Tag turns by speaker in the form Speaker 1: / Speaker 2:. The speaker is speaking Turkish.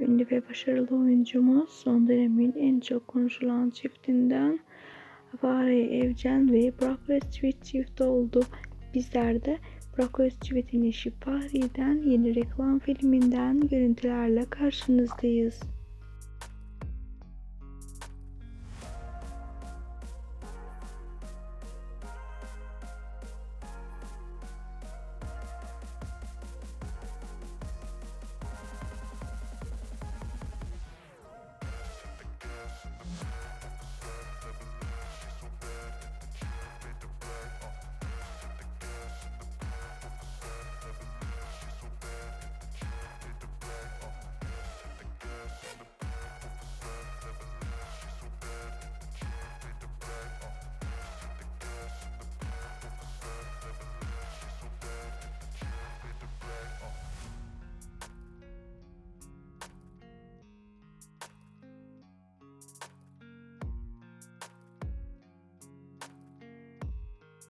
Speaker 1: Ünlü ve başarılı oyuncumuz son dönemin en çok konuşulan çiftinden Fahriye Evcen ve Burak Özçivit çifti oldu. Bizler de Burak Özçivit'in eşi Fahriye'den yeni reklam filminden görüntülerle karşınızdayız.